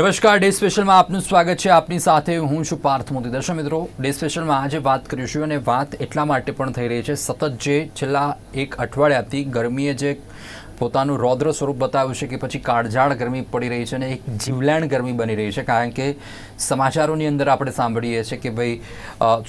નમસ્કાર, ડે સ્પેશલમાં આપનું સ્વાગત છે. આપની સાથે હું છું પાર્થ મોદી. દર્શક મિત્રો, ડે સ્પેશલમાં આજે વાત કરીશું અને વાત એટલા માટે પણ થઈ રહી છે. સતત જે છેલ્લા એક અઠવાડિયાથી ગરમીએ જે પોતાનું રૌદ્ર સ્વરૂપ બતાવ્યું છે કે પછી કાળઝાળ ગરમી પડી રહી છે અને એક જીવલેણ ગરમી બની રહી છે. કારણ કે સમાચારોની અંદર આપણે સાંભળીએ છીએ કે ભાઈ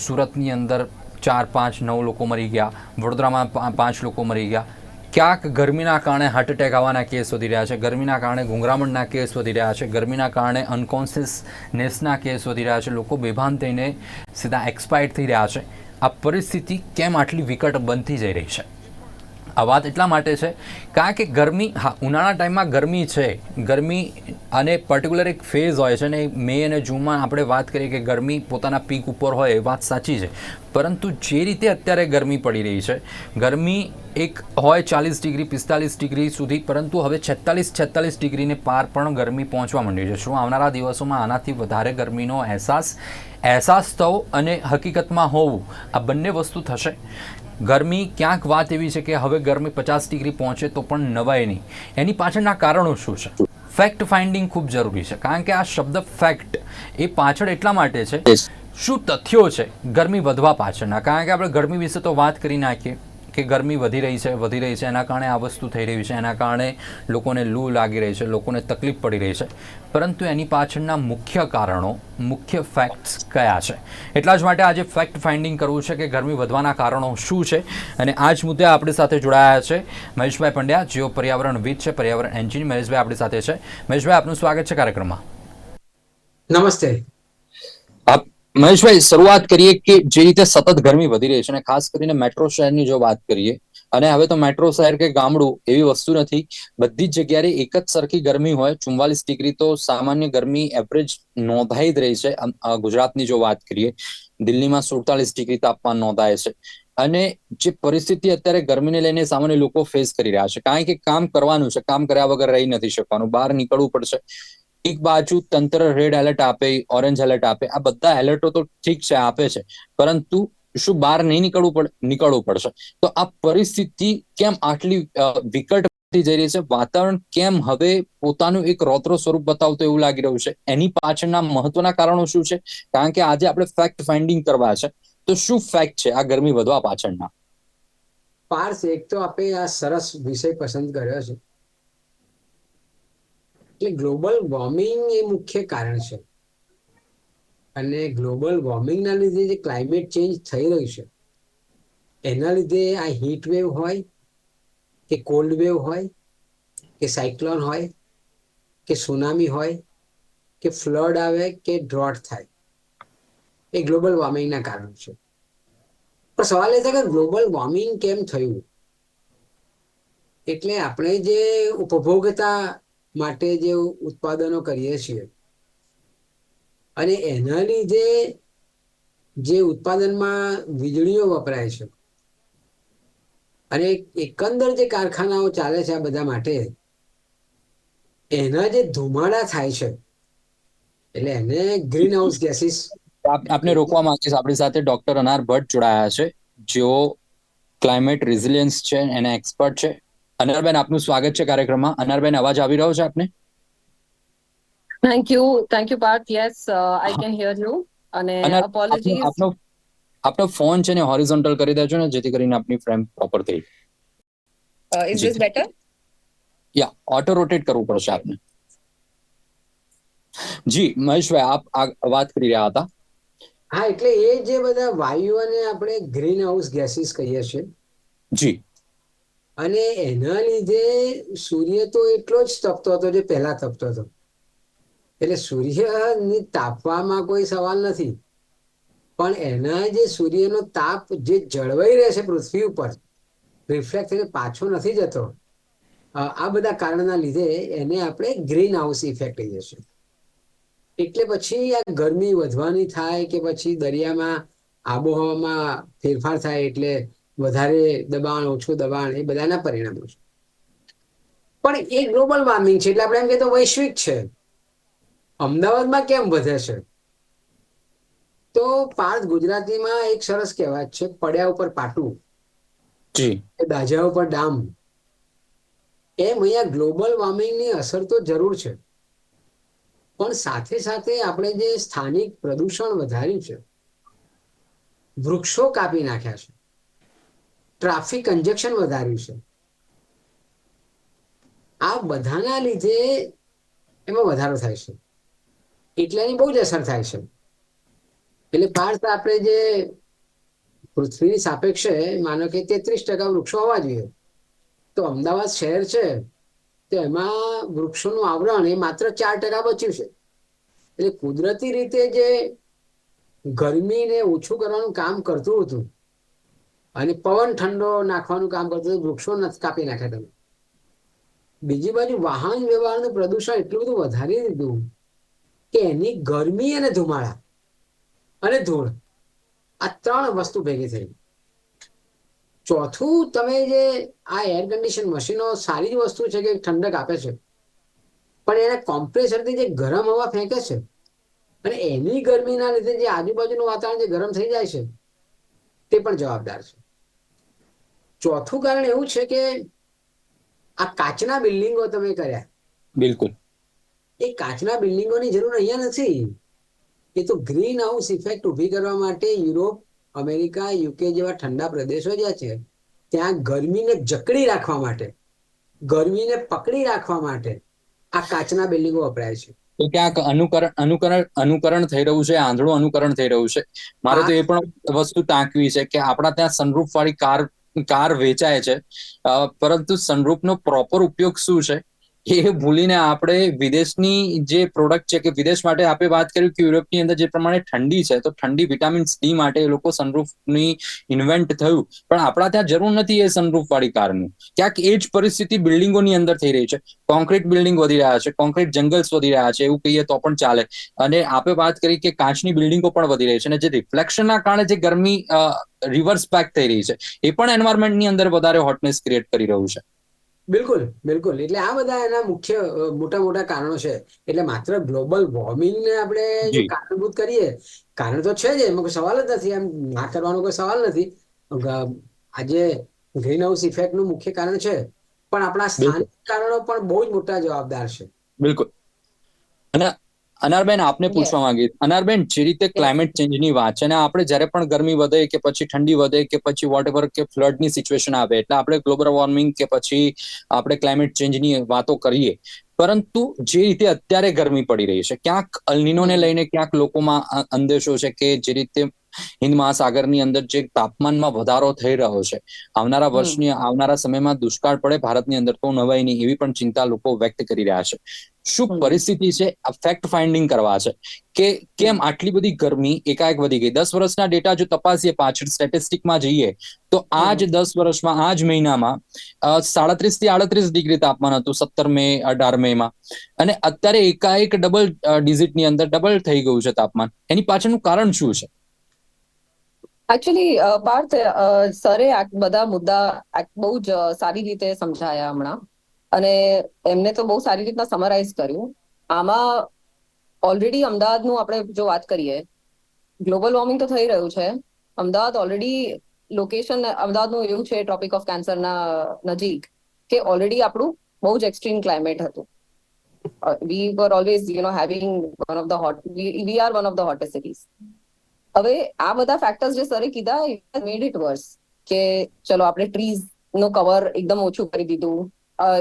સુરતની અંદર ચાર, પાંચ, નવ લોકો મરી ગયા. વડોદરામાં પાંચ લોકો મરી ગયા. ક્યાંક ગરમીના કારણે હાર્ટ એટેક આવવાના કેસ વધી રહ્યા છે. ગરમીના કારણે ગુંગરામણના કેસ વધી રહ્યા છે. ગરમીના કારણે અનકોન્શિયસનેસના કેસ વધી રહ્યા છે. લોકો બેભાન થઈને સીધા એક્સપાયર્ડ થઈ રહ્યા છે. આ પરિસ્થિતિ કેમ આટલી વિકટ બનતી જઈ રહી છે? આ વાત એટલા માટે છે, કારણ કે ગરમી, હા, ઉનાળા ટાઈમમાં ગરમી છે. ગરમી અને પર્ટિક્યુલર એક ફેઝ હોય છે ને મે અને જૂનમાં આપણે વાત કરીએ કે ગરમી પોતાના પીક ઉપર હોય એ વાત સાચી છે. પરંતુ જે રીતે અત્યારે ગરમી પડી રહી છે, ગરમી એક હોય ચાલીસ ડિગ્રી, પિસ્તાલીસ ડિગ્રી સુધી, પરંતુ હવે છેતાલીસ છેતાલીસ ડિગ્રીને પાર પણ ગરમી પહોંચવા માંડી છે. શું આવનારા દિવસોમાં આનાથી વધારે ગરમીનો અહેસાસ અહેસાસ થવો અને હકીકતમાં હોવું, આ બંને વસ્તુ થશે? ગરમી ક્યાંક વાત એવી છે કે હવે ગરમી પચાસ ડિગ્રી પહોંચે તો પણ નવાય નહીં. એની પાછળના કારણો શું છે? ફેક્ટ ફાઇન્ડિંગ ખૂબ જરૂરી છે કારણ કે આ શબ્દ ફેક્ટ એ પાછળ એટલા માટે છે શું તથ્યો છે ગરમી વધવા પાછળના? કારણ કે આપણે ગરમી વિશે તો વાત કરી નાખીએ. કે ગરમી વધી રહી છે વધી રહી છે એના કારણે આ વસ્તુ થઈ રહી છે એના કારણે લોકોને લૂ લાગી રહી છે લોકોને તકલીફ પડી રહી છે. પરંતુ એની પાછળના મુખ્ય કારણો મુખ્ય ફેક્ટ્સ કયા છે? એટલા જ માટે આજે ફેક્ટ ફાઇન્ડિંગ કરવું છે કે ગરમી વધવાના કારણો શું છે? અને આ જ મુદ્દે આપણી સાથે જોડાયા છે મહેશભાઈ પંડ્યા જેઓ પર્યાવરણવિદ છે પર્યાવરણ એન્જિનિયર મહેશભાઈ આપણી સાથે છે. મહેશભાઈ આપનું સ્વાગત છે કાર્યક્રમમાં. નમસ્તે. આપ મહેશભાઈ, શરૂઆત કરીએ કે જે રીતે સતત ગરમી વધી રહી છે અને ખાસ કરીને મેટ્રો શહેરની જો વાત કરીએ, અને હવે તો મેટ્રો શહેર કે ગામડું એવી વસ્તુ નથી. બધી જ જગ્યાએ એક જ સરખી ગરમી હોય ચુમ્વાલીસ ડિગ્રી તો સામાન્ય ગરમી એવરેજ નોંધાઈ જ રહી છે. ગુજરાતની જો વાત કરીએ, દિલ્હીમાં સુડતાલીસ ડિગ્રી તાપમાન નોંધાય છે. અને જે પરિસ્થિતિ અત્યારે ગરમીને લઈને સામાન્ય લોકો ફેસ કરી રહ્યા છે. કારણ કે કામ કરવાનું છે. કામ કર્યા વગર રહી નથી શકવાનું. બહાર નીકળવું પડશે. એક બાજુ તંત્ર રેડ એલર્ટ આપે ઓરેન્જ એલર્ટ આપે, આ બધા એલર્ટો તો ઠીક છે, આપે છે. પરંતુ શું બહાર નહીં નીકળવું પડે? નીકળવું પડશે. તો આ પરિસ્થિતિ કેમ આટલી વિકટ જઈ રહી છે? વાતાવરણ કેમ હવે પોતાનું એક રોતરો સ્વરૂપ બતાવતું એવું લાગી રહ્યું છે? એની પાછળના મહત્વના કારણો શું છે? કારણ કે આજે આપણે ફેક્ટ ફાઇન્ડિંગ કરવા છે. તો શું ફેક્ટ છે આ ગરમી વધવા પાછળના? પાર્સ, એક તો આપણે આ સરસ વિષય પસંદ કર્યો છે. એટલે ગ્લોબલ વોર્મિંગ એ મુખ્ય કારણ છે. અને ગ્લોબલ વોર્મિંગના લીધે જે ક્લાઇમેટ ચેન્જ થઈ રહ્યું છે, એના લીધે આ હીટ વેવ હોય, કે કોલ્ડ વેવ હોય, કે સાયક્લોન હોય, કે સુનામી હોય, કે ફ્લડ આવે, કે ડ્રોટ થાય, એ ગ્લોબલ વોર્મિંગના કારણ છે. પણ સવાલ એ છે કે ગ્લોબલ વોર્મિંગ કેમ થયું? એટલે આપણે જે ઉપભોગતા માટે જે ઉત્પાદનો કરીએ છીએ. અને એના લીધે જે ઉત્પાદનમાં વીજળીઓ વપરાય છે અને એકંદર જે કારખાનાઓ ચાલે છે આ બધા માટે, એના જે ધુમાડા થાય છે, એટલે એને ગ્રીન હાઉસ ગેસીસ આપ- આપને રોકવા માંગીશ આપણી સાથે ડોક્ટર અનાર ભટ્ટ જોડાયા છે, જેઓ ક્લાઇમેટ રિઝિલિયન્સ છે, એના એક્સપર્ટ છે. અનારબેન આપનું સ્વાગત છે કાર્યક્રમમાં. અનારબેન અવાજ આવી રહ્યો છે આપને? Thank you thank you Parth yes I can hear you અને અપોલોજીસ આપનો આપનો- ફોન છે ને હોરિઝોન્ટલ કરી દેજો ને જેથી કરીને આપની ફ્રેમ પ્રોપર થઈ ઇઝ ધીસ બેટર યા ઓટો રોટેટ કરવું પડશે આપને. જી મહેશભાઈ આપ આ વાત કરી રહ્યા હતા. હા એટલે એ જે બધા વાયુઓને આપણે ગ્રીન હાઉસ ગેસીસ કહીએ છીએ જી. અને એના લીધે સૂર્ય તો એટલો જ તપતો હતો જે પહેલા તપતો હતો. એટલે સૂર્યની તાપવામાં કોઈ સવાલ નથી. પણ એના જે સૂર્યનો તાપ જે જળવાઈ રહે છે પૃથ્વી ઉપર રિફ્લેક્ટ થઈને પાછો નથી જતો આ બધા કારણના લીધે એને આપણે ગ્રીન હાઉસ ઇફેક્ટ કહીએ છીએ. એટલે પછી આ ગરમી વધવાની થાય કે પછી દરિયામાં આબોહવામાં ફેરફાર થાય એટલે વધારે દબાણ ઓછું દબાણ એ બધાના પરિણામો છે. પણ એ ગ્લોબલ વોર્મિંગ છે એટલે આપણે એમ કહીએ તો વૈશ્વિક છે. અમદાવાદમાં કેમ વધે છે? તો પાર્થ ગુજરાતીમાં એક સરસ કહેવાત છે પડ્યા ઉપર પાટું. જી. દાજા ઉપર ડામ. એમ અહીંયા ગ્લોબલ વોર્મિંગની અસર તો જરૂર છે. પણ સાથે સાથે આપણે જે સ્થાનિક પ્રદૂષણ વધાર્યું છે વૃક્ષો કાપી નાખ્યા છે. ટ્રાફિક કન્જેક્શન વધાર્યું છે. આ બધાના લીધે એમાં વધારો થાય છે. એટલે બહુ જ અસર થાય છે. એટલે પાર્થ આપણે જે પૃથ્વીની સાપેક્ષે માનો કે તેત્રીસ ટકા વૃક્ષો હોવા જોઈએ, તો અમદાવાદ શહેર છે, તો એમાં વૃક્ષોનું આવરણ એ માત્ર ચાર ટકા બચ્યું છે. એટલે કુદરતી રીતે જે ગરમીને ઓછું કરવાનું કામ કરતું હતું અને પવન ઠંડો નાખવાનું કામ કરતો વૃક્ષો નથી કાપી નાખ્યા તમે. બીજી બાજુ વાહન વ્યવહારનું પ્રદૂષણ એટલું બધું વધારી દીધું કે એની ગરમી અને ધુમાડા અને ધૂળ આ ત્રણ વસ્તુ ભેગી થઈ. ચોથું, તમે જે આ એર કન્ડિશન મશીનો સારી જ વસ્તુ છે કે ઠંડક આપે છે, પણ એને કોમ્પ્રેસરથી જે ગરમ હવા ફેંકે છે અને એની ગરમીના લીધે જે આજુબાજુનું વાતાવરણ જે ગરમ થઈ જાય છે, તે પણ જવાબદાર છે. ચોથું કારણ એવું છે કે આ કાચના બિલ્ડિંગો તમે કર્યા. બિલકુલ. એ કાચના બિલ્ડિંગોની જરૂર અહીંયા નથી. એ તો ગ્રીન હાઉસ ઇફેક્ટ ઊભી કરવા માટે યુરોપ અમેરિકા યુકે જેવા ઠંડા પ્રદેશો જ્યાં છે ત્યાં ગરમીને જકડી રાખવા માટે ગરમીને પકડી રાખવા માટે આ કાચના બિલ્ડિંગો વપરાય છે. તો ક્યાંક અનુકરણ અનુકરણ અનુકરણ થઈ રહ્યું છે આંધળું અનુકરણ થઈ રહ્યું છે. મારે તો એ પણ વસ્તુ ટાંકવી છે કે આપણા ત્યાં સનરૂફ વાળી કાર કાર વેચાય છે. પરંતુ સનરૂફનો પ્રોપર ઉપયોગ શું છે? એ ભૂલીને આપણે વિદેશની જે પ્રોડક્ટ છે કે વિદેશ માટે આપણે વાત કરી કે યુરોપની અંદર જે પ્રમાણે ઠંડી છે, તો ઠંડી વિટામિન ડી માટે એ લોકો સનરૂફની ઇન્વેન્ટ થયું. પણ આપણા ત્યાં જરૂર નથી એ સનરૂફ વાળી કારની. ક્યાંક એ જ પરિસ્થિતિ બિલ્ડિંગોની અંદર થઈ રહી છે. કોન્ક્રીટ બિલ્ડિંગ વધી રહ્યા છે કોન્ક્રીટ જંગલ્સ વધી રહ્યા છે, એવું કહીએ તો પણ ચાલે. અને આપણે વાત કરી કે કાચની બિલ્ડિંગો પણ વધી રહી છે. અને જે રિફ્લેક્શનના કારણે જે ગરમી રિવર્સ બેક થઈ રહી છે. એ પણ એન્વાયરમેન્ટની અંદર વધારે હોટનેસ ક્રિએટ કરી રહ્યું છે. બિલકુલ બિલકુલ. એટલે આ બધા એના મુખ્ય મોટા મોટા કારણો છે. એટલે માત્ર ગ્લોબલ વોર્મિંગને આપણે જો કારણભૂત કરીએ કારણ તો છે જ એમાં કોઈ સવાલ જ નથી. એમ ના કરવાનો કોઈ સવાલ નથી. આજે ગ્રીન હાઉસ ઇફેક્ટનું મુખ્ય કારણ છે. પણ આપણા સ્થાનિક કારણો પણ બહુ જ મોટા જવાબદાર છે. બિલકુલ. અને અનારબેન આપને પૂછવા માંગી અનારબેન જે રીતે ક્લાઇમેટ ચેન્જની વાત છે અને આપણે જ્યારે પણ ગરમી વધે કે પછી ઠંડી વધે કે પછી વોટ એવર કે ફ્લડની સિચ્યુએશન આવે એટલે આપણે ગ્લોબલ વોર્મિંગ કે પછી આપણે ક્લાઇમેટ ચેન્જની વાતો કરીએ. પરંતુ જે રીતે અત્યારે ગરમી પડી રહી છે ક્યાંક અલનીનોને લઈને ક્યાંક લોકોમાં અંદેશો છે કે જે રીતે હિન્દ મહાસાગરની અંદર જે તાપમાનમાં વધારો થઈ રહ્યો છે. આવનારા વર્ષની આવનારા સમયમાં દુષ્કાળ પડે ભારતની અંદર તો નવાઈ નહીં એવી પણ ચિંતા લોકો વ્યક્ત કરી રહ્યા છે. શું પરિસ્થિતિ છે? ફેક્ટ ફાઇન્ડિંગ કરવા છે. કે કેમ આટલી બધી ગરમી એકાએક વધી ગઈ? દસ વર્ષના ડેટા જો તપાસીએ પાછળ સ્ટેટિસ્ટિકમાં જઈએ તો આ જ દસ વર્ષમાં આ જ મહિનામાં સાડત્રીસથી આડત્રીસ ડિગ્રી તાપમાન હતું સત્તર મે અઢાર મે માં અને અત્યારે એકાએક ડબલ ડિઝિટની અંદર ડબલ થઈ ગયું છે તાપમાન. એની પાછળનું કારણ શું છે? એકચ્યુઅલી પાર્થ સરે બધા મુદ્દા બહુ જ સારી રીતે સમજાયા હમણાં. અને એમને તો બહુ સારી રીતના સમરાઇઝ કર્યું. આમાં ઓલરેડી અમદાવાદનું આપણે જો વાત કરીએ ગ્લોબલ વોર્મિંગ તો થઈ રહ્યું છે. અમદાવાદ ઓલરેડી લોકેશન અમદાવાદનું એવું છે ટ્રોપિક ઓફ કેન્સરના નજીક, કે ઓલરેડી આપણું બહુ જ એક્સ્ટ્રીમ ક્લાઇમેટ હતું. We were always you know having one of the hot we are one of the hottest cities હવે આ બધા ફેક્ટર્સ જે સરે કીધા મેડ ઇટ વર્સ કે ચલો, આપણે ટ્રીઝ નો કવર એકદમ ઓછું કરી દીધું.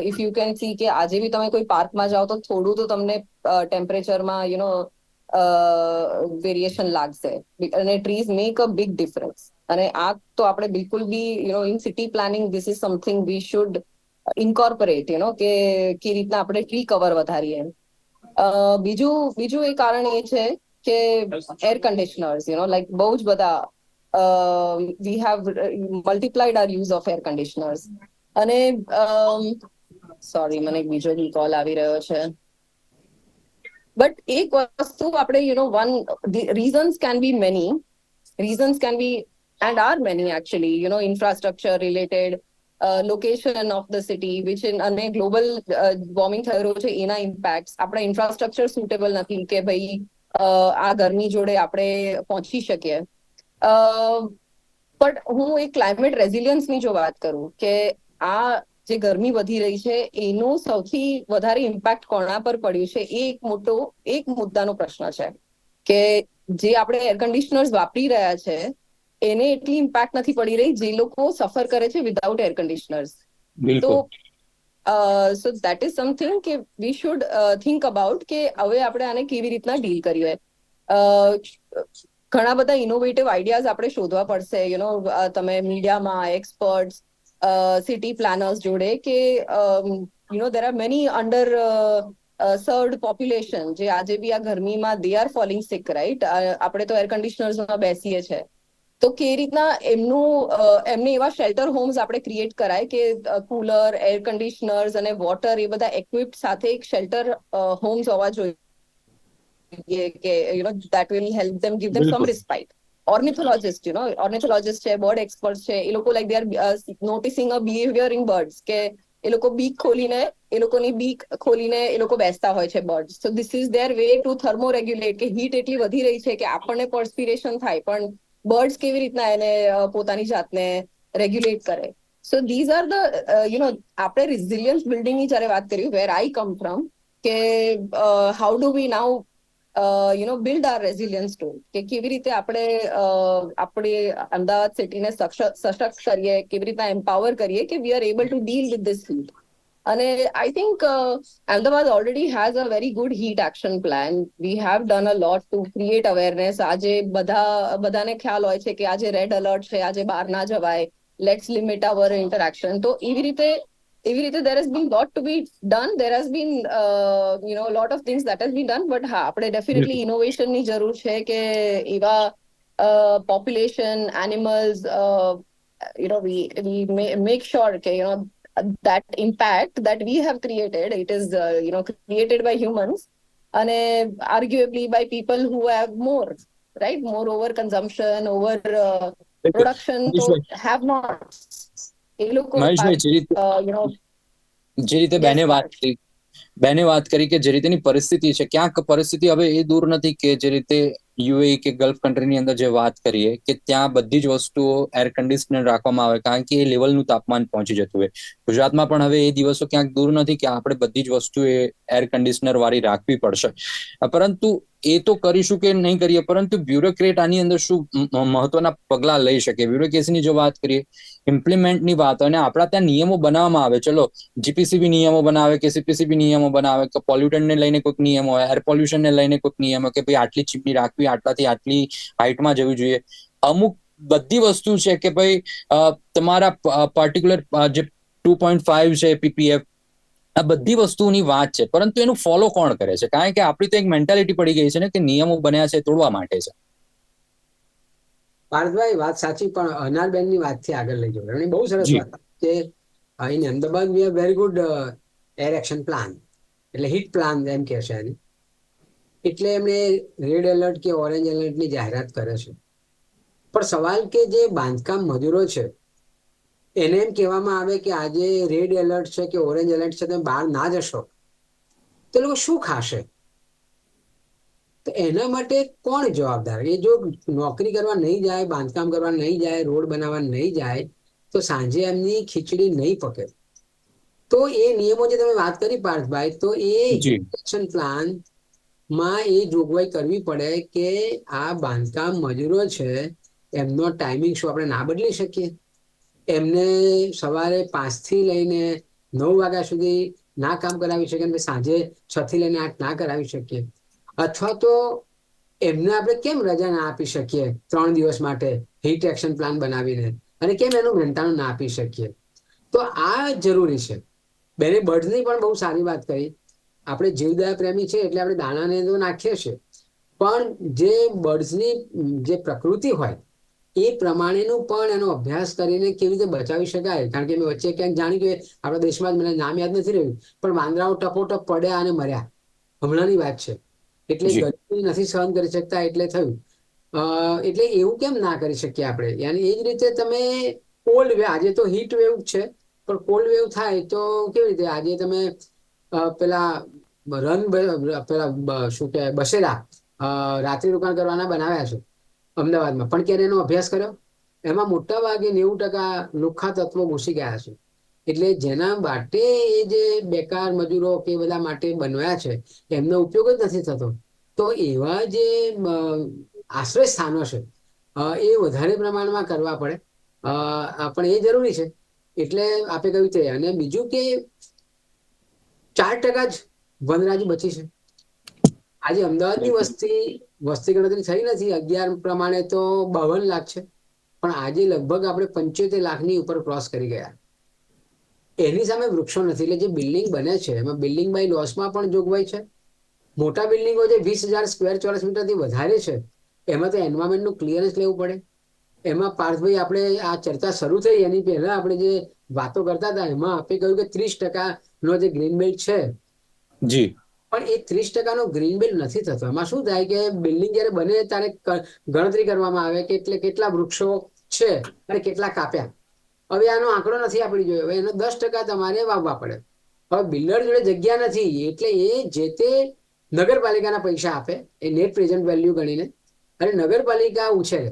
ઇફ યુ કેન સી કે આજે બી તમે કોઈ પાર્કમાં જાઓ તો થોડું તો તમને ટેમ્પરેચરમાં યુ નો વેરિએશન લાગશે. અને trees make a big difference અને આ તો આપણે બિલકુલ be you know in city planning this is something we should incorporate you know કે કે રીતના આપણે ટ્રી કવર વધારીએ. બીજું બીજું એ કારણ એ છે કે air conditioners you know like બહુ જ બધા we have multiplied are use of air conditioners અને સોરી મને એક બીજો કોલ આવી રહ્યો છે. બટ એક વસ્તુ આપણે you know one reasons can be many reasons can be and are many actually you know infrastructure related location of the city which in અને ગ્લોબલ વોર્મિંગ થઈ રહ્યું છે એના ઇમ્પેક્ટ આપણા ઇન્ફ્રાસ્ટ્રક્ચર સુટેબલ નથી કે ભાઈ આ ગરમી જોડે આપણે પહોંચી શકીએ. બટ હું એક ક્લાઇમેટ રેઝિલિયન્સની જો વાત કરું કે આ જે ગરમી વધી રહી છે, એનું સૌથી વધારે ઇમ્પેક્ટ કોના પર પડ્યું છે, એ એક મોટો, એક મુદ્દાનો પ્રશ્ન છે. કે જે આપણે એર કન્ડિશનર્સ વાપરી રહ્યા છે, એને એટલી ઇમ્પેક્ટ નથી પડી રહી જે લોકો સફર કરે છે વિધાઉટ એર કન્ડિશનર્સ તો સો દેટ ઇઝ સમથિંગ કે વી શુડ થિંક અબાઉટ કે હવે આપણે આને કેવી રીતના ડીલ કરીએ. અ, ઘણા બધા ઇનોવેટિવ આઈડિયાઝ આપણે શોધવા પડશે યુ નો તમે મીડિયામાં એક્સપર્ટ્સ સિટી પ્લાનર્સ જોડે કે you know there are many underserved population જે આજે બી આ ગરમીમાં they are falling sick right આપણે તો એર કન્ડિશનર્સમાં બેસીએ છીએ તો કે રીતના એમનું એમને એવા શેલ્ટર હોમ્સ આપણે ક્રિએટ કરાય કે કુલર એર કન્ડિશનર્સ અને વોટર એ બધા ઇક્વિપ્ડ સાથે એક શેલ્ટર હોમ્સ હોવા જોઈએ કે you know that will help them give them some. Respite ornithologist you know ornithologist છે બર્ડ એક્સપર્ટ છે એ લોકો like they are noticing a behaviour in birds કે એ લોકો બીક ખોલીને એ લોકોની બીક ખોલીને એ લોકો બેસતા હોય છે bird so this is their way to thermoregulate કે હીટ એટલી વધી રહી છે કે આપણને પર્સ્પિરેશન થાય પણ બર્ડ્સ કેવી રીતના એને પોતાની જાતને રેગ્યુલેટ કરે. So these are the you know આપણે રિઝિલિયન્સ બિલ્ડિંગની જ્યારે વાત કરી વેર આઈ કમ ફ્રોમ કે how do we now you know build are resilience to કે કેવી રીતે આપણે આપણે અમદાવાદ સિટીને સશક્ત કરીએ, કેવી રીતના એમ્પાવર કરીએ કે we are able to deal with this heat અને I think Ahmedabad already has a very good heat action plan we have done a lot to create awareness આજે બધા બધાને ખ્યાલ હોય છે કે આજે રેડ એલર્ટ છે આજે બહાર ના જવાય લેટ્સ લિમિટ અવર ઇન્ટરેક્શન તો એવી રીતે એવી રીતે there has been lot to be done there has been you know lot of things that has been done but હા આપણે ડેફિનેટલી ઇનોવેશનની જરૂર છે કે એવા population animals you know we we ma- make sure okay you know that impact that we have created it is uh, you know created by humans and uh, arguably by people who have more right more over consumption over uh, production so have not એ લોકો મહેશભાઈ જે રીતે uh, you know જે રીતે બેને વાત કરી બેને વાત કરી કે જે રીતેની પરિસ્થિતિ છે ક્યાંક પરિસ્થિતિ હવે એ દૂર નથી કે જે રીતે યુએઈ કે ગલ્ફ કન્ટ્રીની અંદર જે વાત કરીએ કે ત્યાં બધી જ વસ્તુઓ એર કન્ડિશનર રાખવામાં આવે કારણ કે એ લેવલનું તાપમાન પહોંચી જતું હોય ગુજરાતમાં પણ હવે એ દિવસો ક્યાંક દૂર નથી કે આપણે બધી જ વસ્તુ એ એર કન્ડિશનર વાળી રાખવી પડશે. પરંતુ એ તો કરીશું કે નહીં કરીએ, પરંતુ બ્યુરોક્રેટ આની અંદર શું મહત્વના પગલા લઈ શકે? બ્યુરોક્રેસીની જો વાત કરીએ ઇમ્પ્લિમેન્ટની વાત અને આપણા ત્યાં નિયમો બનાવવામાં આવે. ચલો જીપીસીબી નિયમો બનાવે કે સીપીસીબી નિયમો બનાવે કે પોલ્યુટનને લઈને કોઈક નિયમો હોય એર પોલ્યુશનને લઈને કોઈક નિયમો કે ભાઈ આટલી ચીપની રાખવી, આટલાથી આટલી હાઇટમાં જવી જોઈએ. અમુક બધી વસ્તુ છે કે ભાઈ તમારા પર્ટિક્યુલર જે ટુ પોઈન્ટ ફાઈવ છે પીપીએફ. આ બધી વસ્તુની વાત છે પરંતુ એનું ફોલો કોણ કરે છે? કારણ કે આપણી તો એક મેન્ટાલિટી પડી ગઈ છે ને કે નિયમો બન્યા છે તોડવા માટે છે. પાર્થભાઈ વાત સાચી પણ અનારબેનની વાતથી આગળ લઈ જવું એમની બહુ સરસ વાત કે in Ahmedabad we have very good air action plan. એટલે હિટ પ્લાન એમ કે છે એની. એટલે એમણે રેડ એલર્ટ કે ઓરેન્જ એલર્ટની જાહેરાત કરે છે. પણ સવાલ કે જે બાંધકામ મજૂરો છે એને એમ કહેવામાં આવે કે આજે રેડ એલર્ટ છે કે ઓરેન્જ એલર્ટ છે તમે બહાર ના જશો. તો લોકો શું ખાશે? તો એના માટે કોણ જવાબદાર? એ જો નોકરી કરવા નહીં જાય બાંધકામ કરવા નહીં જાય રોડ બનાવવા નહીં જાય તો સાંજે એમની ખીચડી નહીં પકે. તો એ નિયમો જે તમે વાત કરી પાર્થભાઈ તો એ એક્શન પ્લાનમાં એ જોગવાઈ કરવી પડે કે આ બાંધકામ મજૂરો છે એમનો ટાઈમિંગ શું આપણે ના બદલી શકીએ? એમને સવારે પાંચથી લઈને નવ વાગ્યા સુધી ના કામ કરાવી શકીએ અને સાંજે છ થી લઈને આઠ ના કરાવી શકીએ. અથવા તો એમને આપણે કેમ રજા ના આપી શકીએ ત્રણ દિવસ માટે હીટ એક્શન પ્લાન બનાવીને? અને કેમ એનું મહેનતાણું ના આપી શકીએ? તો આ જરૂરી છે. બેને બર્ડ્સની પણ બહુ સારી વાત કરી. આપણે જીવદયા પ્રેમી છે એટલે આપણે દાણાને તો નાખીએ છીએ. પણ જે બર્ડ્સની જે પ્રકૃતિ હોય એ પ્રમાણેનું પણ એનો અભ્યાસ કરીને કેવી રીતે બચાવી શકાય? કારણ કે મેં વચ્ચે ક્યાંક જાણ્યું કે આપણા દેશમાં જ મને નામ યાદ નથી રહ્યું પણ વાંદરાઓ ટપોટપ પડ્યા અને મર્યા. હમણાંની વાત છે. એટલે. ગરમી નથી સહન કરી શકતા એટલે થયું. એટલે એવું કેમ ના કરી શકીએ આપણે? યાની એ જ રીતે તમે કોલ્ડ વેવ આજે તો હીટ વેવ છે પણ કોલ્ડ વેવ થાય તો કેવી રીતે? આજે તમે પેલા રન પેલા શું કહેવાય બસેરા રાત્રિ રોકાણ કરવાના બનાવ્યા છે. અમદાવાદમાં. પણ ક્યારે એનો અભ્યાસ કર્યો? એમાં મોટા ભાગે નેવું ટકા લુખ્ખા તત્વો ઘૂસી ગયા છે એટલે જેના માટે એ જે બેકાર મજૂરો કે બધા માટે બનવાયા છે, એમનો ઉપયોગ જ નથી થતો. તો એવા જે આશ્રય સ્થાનો છે એ વધારે પ્રમાણમાં કરવા પડે. પણ એ જરૂરી છે. એટલે આપે કહ્યું છે અને બીજું કે ચાર ટકા જ વનરાજી બચી છે. આજે અમદાવાદની વસ્તી વસ્તી ગણતરી થઈ નથી. અગિયાર પ્રમાણે તો બાવન લાખ છે. પણ આજે લગભગ આપણે પંચોતેર લાખની ઉપર ક્રોસ કરી ગયા. એની સામે વૃક્ષો નથી. એટલે જે બિલ્ડિંગ બને છે, એમાં બિલ્ડિંગ બાય લોસમાં પણ જોગવાઈ છે. મોટા બિલ્ડિંગો જે વીસ હજાર સ્ક્વેર ચોરસ મીટરથી વધારે છે, એમાં તો એન્વાયરમેન્ટનું ક્લિયરન્સ લેવું પડે. એમાં પાર્થભાઈ, આપણે આ ચર્ચા શરૂ થઈ. એની પહેલા આપણે જે વાતો કરતા હતા, એમાં આપણે કહ્યું કે ત્રીસ ટકાનો જે ગ્રીન બેલ્ટ છે, જી. પણ એ ત્રીસ ટકાનો ગ્રીન બિલ નથી થતો. એમાં શું થાય કે બિલ્ડિંગ જયારે બને ત્યારે ગણતરી કરવામાં આવે કે એટલે કેટલા વૃક્ષો છે અને કેટલા કાપ્યા. હવે આનો આંકડો નથી આપણી જોયો હવે એનો દસ ટકા તમારે વાવવા પડે. હવે બિલ્ડર જોડે જગ્યા નથી, એટલે એ જે તે નગરપાલિકાના પૈસા આપે, એ નેટ પ્રેઝન્ટ વેલ્યુ ગણીને. અને નગરપાલિકા ઉછેરે.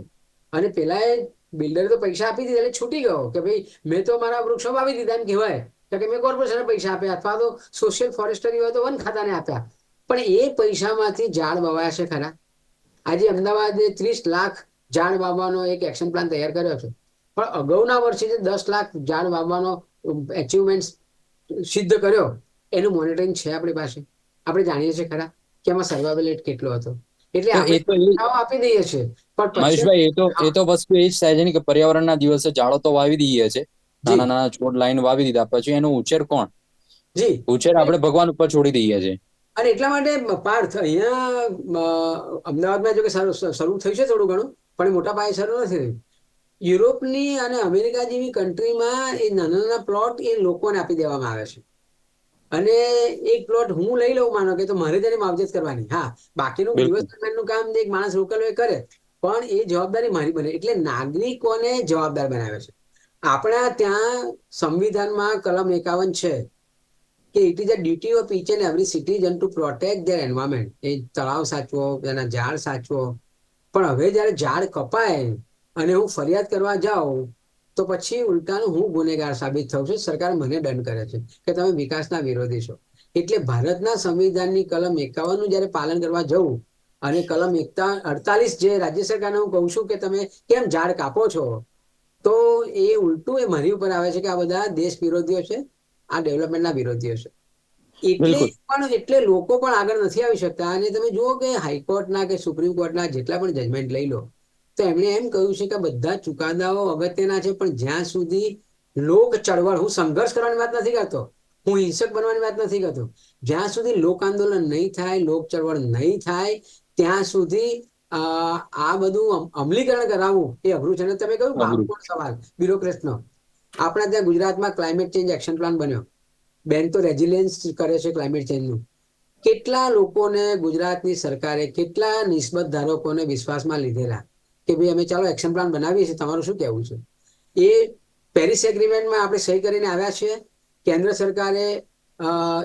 અને પેલા એ બિલ્ડર તો પૈસા આપી દીધા એટલે છૂટી ગયો કે ભાઈ મેં તો મારા વૃક્ષો વાવી દીધા એમ કહેવાય. તો કે મેં કોર્પોરેશનને પૈસા આપ્યા. અથવા તો સોશિયલ ફોરેસ્ટરી હોય તો વન ખાતાને આપ્યા. પણ એ પૈસામાંથી ઝાડ વવાયા છે ખરા. આજે અમદાવાદે ત્રીસ લાખ ઝાડ વાવવાનો એક એક્શન પ્લાન તૈયાર કર્યો છે. પણ અગાઉના વર્ષે જે દસ લાખ ઝાડ વાવવાનો એચિવમેન્ટ સિદ્ધ કર્યો એનું મોનિટરિંગ છે આપણી પાસે. આપણે જાણીએ છીએ ખરા કે એમાં સર્વાઇવલ રેટ કેટલો હતો. એટલે આપી દઈએ છીએ. પણ મહેશભાઈ એ તો એ તો વસ્તુ એ જ થાય છે ને કે પર્યાવરણના દિવસે ઝાડો તો વાવી દઈએ છે નાના નાના છોડ લાઈન વાવી દીધા. પછી એનો ઉછેર કોણ? જી. ઉછેર આપણે ભગવાન ઉપર છોડી દઈએ છીએ. અને એટલા માટે પાર્થ અહીંયા અમદાવાદમાં જો કે શરૂ થયું છે થોડું ઘણું પણ મોટા પાયે શરૂ નથી થયું. યુરોપની અને અમેરિકા જેવી કન્ટ્રીમાં એ નાના નાના પ્લોટ એ લોકોને આપી દેવામાં આવે છે. અને એક પ્લોટ હું લઈ લઉં માનો કે તો મારે તેની માવજત કરવાની. હા બાકીનું. દિવસ દરમિયાનનું કામ એક માણસ લોકલ કરે. પણ એ જવાબદારી મારી બને. એટલે નાગરિકોને જવાબદાર બનાવે છે. આપણા ત્યાં સંવિધાનમાં કલમ એકાવન છે કે it is a duty of each and every citizen to protect their environment એ તળાવ સાચવો, એના ઝાડ સાચવો. પણ હવે જ્યારે ઝાડ કપાય અને હું ફરિયાદ કરવા જાઉં, તો પછી ઉલટાનું હું ગુનેગાર સાબિત થઉં છું. સરકાર મને દંડ કરે છે કે તમે વિકાસના વિરોધી છો. એટલે ભારતના સંવિધાનની કલમ એકાવનનું જ્યારે પાલન કરવા જવું અને કલમ એકતા અડતાલીસ જે રાજ્ય સરકારને હું કહું છું કે તમે કેમ ઝાડ કાપો છો તો એ ઉલટું એ મારી ઉપર આવે છે કે આ બધા દેશ વિરોધીઓ છે આ ડેવલપમેન્ટના વિરોધીઓ છે. એટલે પણ એટલે લોકો પણ આગળ નથી આવી શકતા. અને તમે જુઓ કે હાઈકોર્ટના કે સુપ્રીમ કોર્ટના જેટલા પણ જજમેન્ટ લઈ લો તો એમણે એમ કહ્યું છે કે બધા ચુકાદાઓ અગત્યના છે પણ જ્યાં સુધી લોક ચળવળ હું સંઘર્ષ કરવાની વાત નથી કરતો હું હિંસક બનવાની વાત નથી કરતો. જ્યાં સુધી લોક આંદોલન નહીં થાય લોક ચળવળ નહીં થાય ત્યાં સુધી આ બધું અમલીકરણ કરાવવું એ અઘરું છે. ને તમે કહ્યું. બાળકોનો સવાલ બ્યુરોક્રેટનો. આપણા ત્યાં ગુજરાતમાં ક્લાઇમેટ ચેન્જ એક્શન પ્લાન બન્યો. બેન તો રેઝિલિયન્સ કરે છે ક્લાઇમેટ ચેન્જનું કેટલા લોકોને ગુજરાતની સરકારે કેટલા નિસ્બત ધારકોને વિશ્વાસમાં લીધેલા કે ભાઈ અમે ચાલો એક્શન પ્લાન બનાવીએ છીએ? તમારું શું કહેવું છે? એ પેરિસ એગ્રીમેન્ટમાં આપણે સહી કરીને આવ્યા છીએ. કેન્દ્ર સરકારે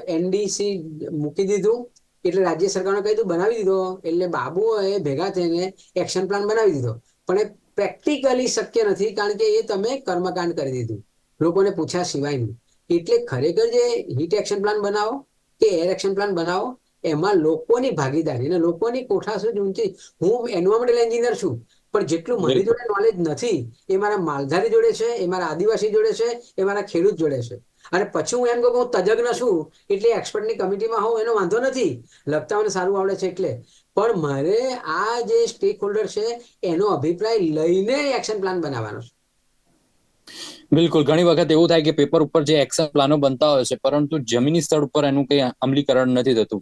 એનડીસી મૂકી દીધું. એટલે રાજ્ય સરકારને કહી દીધું બનાવી દીધો એટલે બાબુઓએ ભેગા થઈને એક્શન પ્લાન બનાવી દીધો. પણ એ પ્રેક્ટિકલી શક્ય નથી કારણ કે એ તમે કર્મકાંડ કરી દીધું. લોકોને પૂછ્યા સિવાયનું એટલે ખરેખર જે હીટ એક્શન પ્લાન બનાવો કે એર એક્શન પ્લાન બનાવો એમાં લોકોની ભાગીદારી અને લોકોની કોઠાસૂઝ ઊંચી. હું એન્વાયરમેન્ટલ એન્જિનિયર છું પણ જેટલું મારી જોડે નોલેજ નથી એ મારા માલધારી જોડે છે એ મારા આદિવાસી જોડે છે એ મારા ખેડૂત જોડે છે. અને પછી હું એમ કહું હું તજજ્ઞ છું, એટલે એક્સપર્ટની કમિટીમાં હોઉં, એનો વાંધો નથી. લખતા મને સારું આવડે છે એટલે. પણ મારે આ જે સ્ટેક હોલ્ડર છે, એનો અભિપ્રાય લઈને એક્શન પ્લાન બનાવવાનો છે. બિલકુલ. ઘણી વખત એવું થાય કે પેપર ઉપર જે એક્શન પ્લાનો બનતા હોય છે, પરંતુ જમીની સ્તર ઉપર એનું કંઈ અમલીકરણ નથી થતું.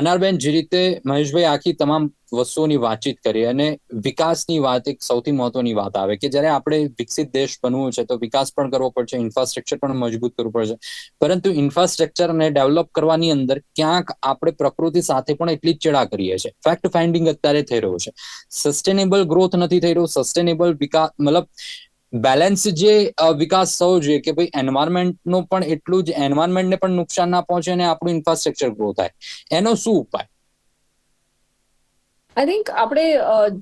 અનારબેન, જે રીતે મહેશભાઈ આખી તમામ વસ્તુઓની વાતચીત કરી અને વિકાસની વાત એક સૌથી મહત્વની વાત આવે કે જ્યારે આપણે વિકસિત દેશ બનવું છે તો વિકાસ પણ કરવો પડશે, ઇન્ફ્રાસ્ટ્રક્ચર પણ મજબૂત કરવું પડશે. પરંતુ ઇન્ફ્રાસ્ટ્રક્ચરને ડેવલપ કરવાની અંદર ક્યાંક આપણે પ્રકૃતિ સાથે પણ એટલી જ ચેડા કરીએ છીએ. ફેક્ટ ફાઇન્ડિંગ અત્યારે થઈ રહ્યું છે. સસ્ટેનેબલ ગ્રોથ નથી થઈ રહ્યો. સસ્ટેનેબલ વિકાસ મતલબ બેલેન્સ જે વિકાસ થવો જોઈએ કે ભાઈ એન્વાયરમેન્ટનો પણ એટલું જ એન્વાયરમેન્ટને પણ નુકસાન ના પહોંચે અને આપણું ઇન્ફ્રાસ્ટ્રક્ચર ગ્રો થાય. એનો શું ઉપાય? આઈ થિંક આપણે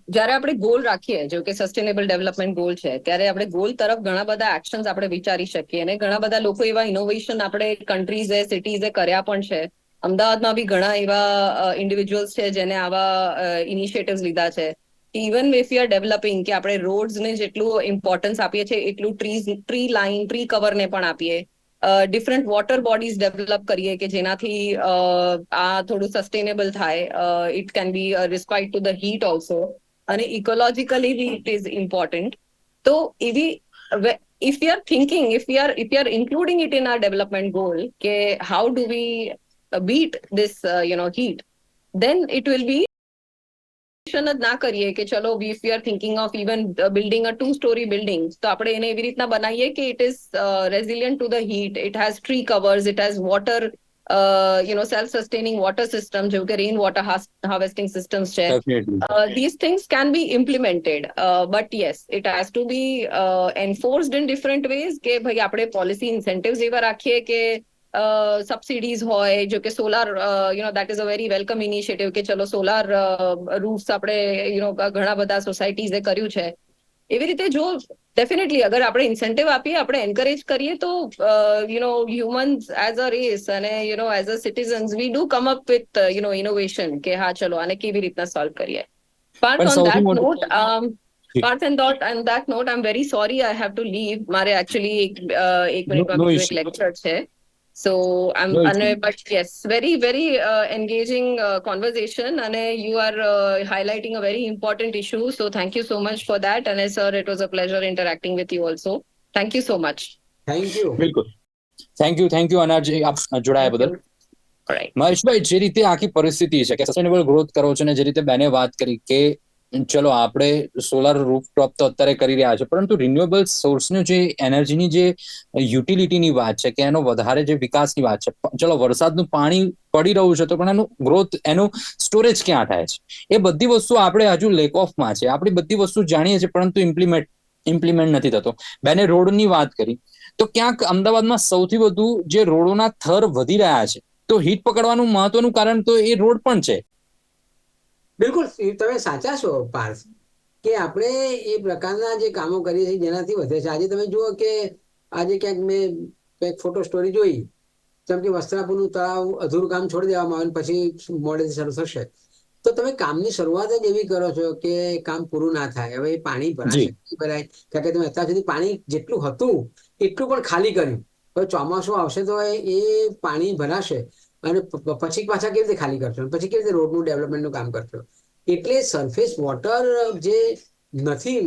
જ્યારે આપણે ગોલ રાખીએ, જો કે સસ્ટેનેબલ ડેવલપમેન્ટ ગોલ છે, ત્યારે આપણે ગોલ તરફ ઘણા બધા એક્શન્સ આપણે વિચારી શકીએ અને ઘણા બધા લોકો એવા ઇનોવેશન આપણે કન્ટ્રીઝે સિટીઝે કર્યા પણ છે. અમદાવાદમાં બી ઘણા એવા ઇન્ડિવિજ્યુઅલ્સ છે જેને આવા ઇનિશિયેટિવ્સ લીધા છે. Even if you are developing કે આપણે રોડ્સને જેટલું ઇમ્પોર્ટન્સ આપીએ છીએ, એટલું ટ્રીઝ ટ્રી લાઇન ટ્રી કવરને પણ આપીએ. ડિફરન્ટ વોટર બોડીઝ ડેવલપ કરીએ કે જેનાથી આ થોડું સસ્ટેનેબલ થાય. It can be respite to the heat also અને ecologically be it is important તો એવી if you are thinking if you are if you are including it in are development goal કે how do we beat this you know heat then it will be જ ના કરીએ કે ચલો we are thinking of even uh, building a two story building તો આપણે એને એવી રીતના બનાવીએ કે uh, resilient to the heat it has tree covers it has water uh, you know self sustaining water system જેવું કે rain water harvesting systems છે uh, can be implemented uh, but yes it has to be uh, enforced in different ways કે ભાઈ આપણે policy incentives એવા રાખીએ કે subsidies હોય જો કે solar you know that is a very welcome initiative કે ચલો સોલાર રૂફ્સ આપણે યુ નો ઘણા બધા સોસાયટીઝે કર્યું છે. એવી રીતે જો ડેફિનેટલી અગર આપણે ઇન્સેન્ટિવ આપીએ આપણે એન્કરેજ કરીએ તો you know humans as a race અને you know as a citizens we do come up with you know innovation કે હા ચલો આને કેવી રીતના સોલ્વ કરીએ. Part on that note. Parth and dot and that note I am very sorry I have to leave મારે actually એક એક મિનિટમાં no બીજું એક I'm no, છે સો yes, very અને but engaging very very engaging conversation અને uh, highlighting highlighting very very issue. So thank you you so much for and અને sir was a pleasure interacting interacting you also. Thank thank you so much thank you બિલકુલ thank you thank you Anarji આપ જોડાયા બદલ right મહેશભાઈ જે રીતે આખી પરિસ્થિતિ છે કે સસ્ટેનેબલ ગ્રોથ કરો છો ને જે રીતે બેને વાત કરી કે ચલો, આપણે સોલાર રૂફટોપ તો અત્યારે કરી રહ્યા છે, પરંતુ રિન્યુએબલ સોર્સનો જે એનર્જીની જે યુટિલિટીની વાત છે, કે એનો વધારે જે વિકાસની વાત છે ચલો, વરસાદનું પાણી પડી રહ્યું છે તો પણ એનું ગ્રોથ એનું સ્ટોરેજ ક્યાં થાય છે? એ બધી વસ્તુ આપણે હજુ લેક ઓફમાં છે, આપણી બધી વસ્તુ જાણીએ છીએ, પરંતુ ઇમ્પ્લિમેન્ટ ઇમ્પ્લિમેન્ટ નથી થતો. બેને રોડની વાત કરી. તો ક્યાંક અમદાવાદમાં સૌથી વધુ જે રોડોના થર વધી રહ્યા છે, તો હીટ પકડવાનું મહત્વનું કારણ તો એ રોડ પણ છે. બિલકુલ તમે સાચા છો પાર્થ કે આપણે એ પ્રકારના જે કામો કરીએ છીએ જેનાથી વધે છે. આજે તમે જુઓ કે આજે ક્યાંક મેં કંઈક ફોટો સ્ટોરી જોઈ જેમ કે વસ્ત્રાપુરનું તળાવ અધૂરું કામ છોડી દેવામાં આવે પછી મોડેથી શરૂ થશે. તો તમે કામની શરૂઆત જ એવી કરો છો કે કામ પૂરું ના થાય. હવે એ પાણી ભરાશે ભરાય. કારણ કે તમે અત્યાર સુધી પાણી જેટલું હતું એટલું પણ ખાલી કર્યું. હવે ચોમાસું આવશે તો એ પાણી ભરાશે. અને પછી પાછા કેવી રીતે ખાલી કરશો? પછી કેવી રીતે રોડનું ડેવલપમેન્ટનું કામ કરશો? એટલે સરફેસ વોટર જે નથી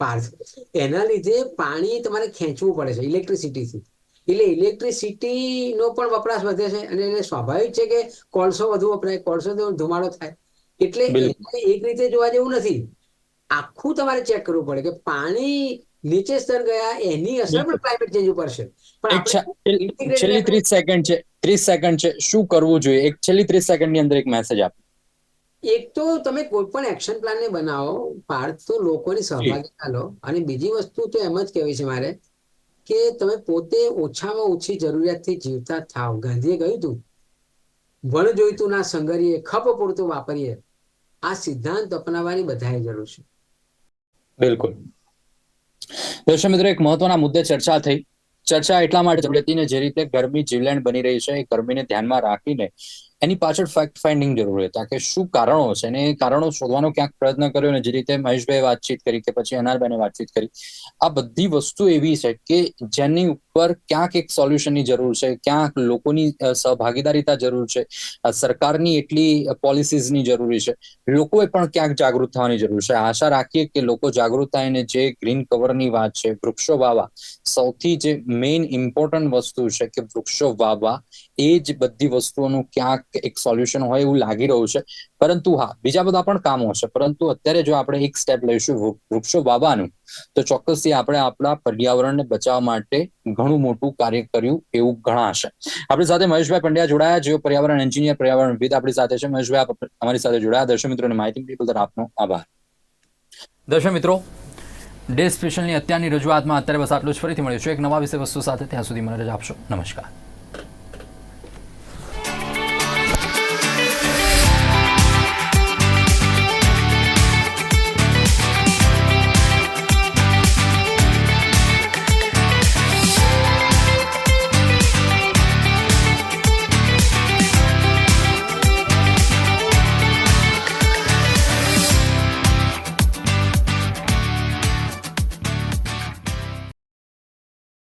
પાર્થ એના લીધે પાણી તમારે ખેંચવું પડે છે ઇલેક્ટ્રિસિટીથી એટલે ઇલેક્ટ્રિસિટી નો પણ વપરાશ વધે છે અને એને સ્વાભાવિક છે કે કોલસો વધુ વપરાય કોલસો ધુમાડો થાય. એટલે એક રીતે જોવા જેવું નથી. આખું તમારે ચેક કરવું પડે કે પાણી નીચે સ્તર ગયા એની અસર પણ ક્લાઇમેટ ચેન્જ ઉપર છે. પણ છેલ્લી- ત્રીસ સેકન્ડ છે ત્રીસ સેકન્ડ છે શું કરવું જોઈએ? એક છેલ્લી ત્રીસ સેકન્ડની અંદર એક મેસેજ આપ. એક તો તમે કોઈ પણ એક્શન પ્લાન ને બનાવો પાર્થ તો લોકોની સહભાગિતા લો. અને બીજી વસ્તુ તો એમ જ કહેવી છે મારે કે તમે પોતે ઓછામાં ઓછી જરૂરિયાતથી જીવતા થાવ. ગાંધીએ કહ્યું હતું વણ જોઈતું ના સંગરીએ ખપ પૂરતું વાપરીએ. આ સિદ્ધાંત અપનાવવાની બધાએ જરૂર છે. બિલકુલ. દર્શક મિત્રો, એક મહત્વના મુદ્દે ચર્ચા થઈ. ચર્ચા એટલા માટે ને જે રીતે ગરમી જીવલેણ બની રહી છે, એ ગરમીને ધ્યાનમાં રાખીને એની પાછળ ફેક્ટ ફાઇન્ડિંગ જરૂરી હતા કે શું કારણો છે અને એ કારણો શોધવાનો ક્યાંક પ્રયત્ન કર્યો ને જે રીતે મહેશભાઈ વાતચીત કરી કે પછી અનારભાઈને વાતચીત કરી. આ બધી વસ્તુ એવી છે કે જેની ઉપર ક્યાંક એક સોલ્યુશનની જરૂર છે, ક્યાંક લોકોની સહભાગીદારીતા જરૂર છે સરકારની એટલી પોલિસીઝની જરૂરી છે. લોકોએ પણ ક્યાંક જાગૃત થવાની જરૂર છે. આશા રાખીએ કે લોકો જાગૃત થાય અને જે ગ્રીન કવરની વાત છે, વૃક્ષો વાવવા, સૌથી જે મેઇન ઇમ્પોર્ટન્ટ વસ્તુ છે કે વૃક્ષો વાવવા, એ જ બધી વસ્તુઓનું ક્યાંક એક સોલ્યુશન હોય એવું લાગી રહ્યું છે. પરંતુ હા, બીજા બધા પણ કામો છે. પરંતુ અત્યારે જો આપણે એક સ્ટેપ લઈશું વૃક્ષો વાવવાનું, તો ચોક્કસથી આપણે આપણા પર્યાવરણને બચાવવા માટે ઘણું મોટું કાર્ય કર્યું એવું ગણાશે આપણી સાથે મહેશભાઈ પંડ્યા જોડાયા, જેઓ પર્યાવરણ એન્જિનિયર પર્યાવરણવિદ આપણી સાથે છે. મહેશભાઈ અમારી સાથે જોડાયા. દર્શક મિત્રોને માહિતી આપી બદલ આપનો આભાર. દર્શક મિત્રો, ડે સ્પેશલની અત્યારની રજૂઆતમાં અત્યારે બસ આટલું જ. ફરીથી મળીશું એક નવા વિષય વસ્તુ સાથે. ત્યાં સુધી મને રજા આપશો. નમસ્કાર.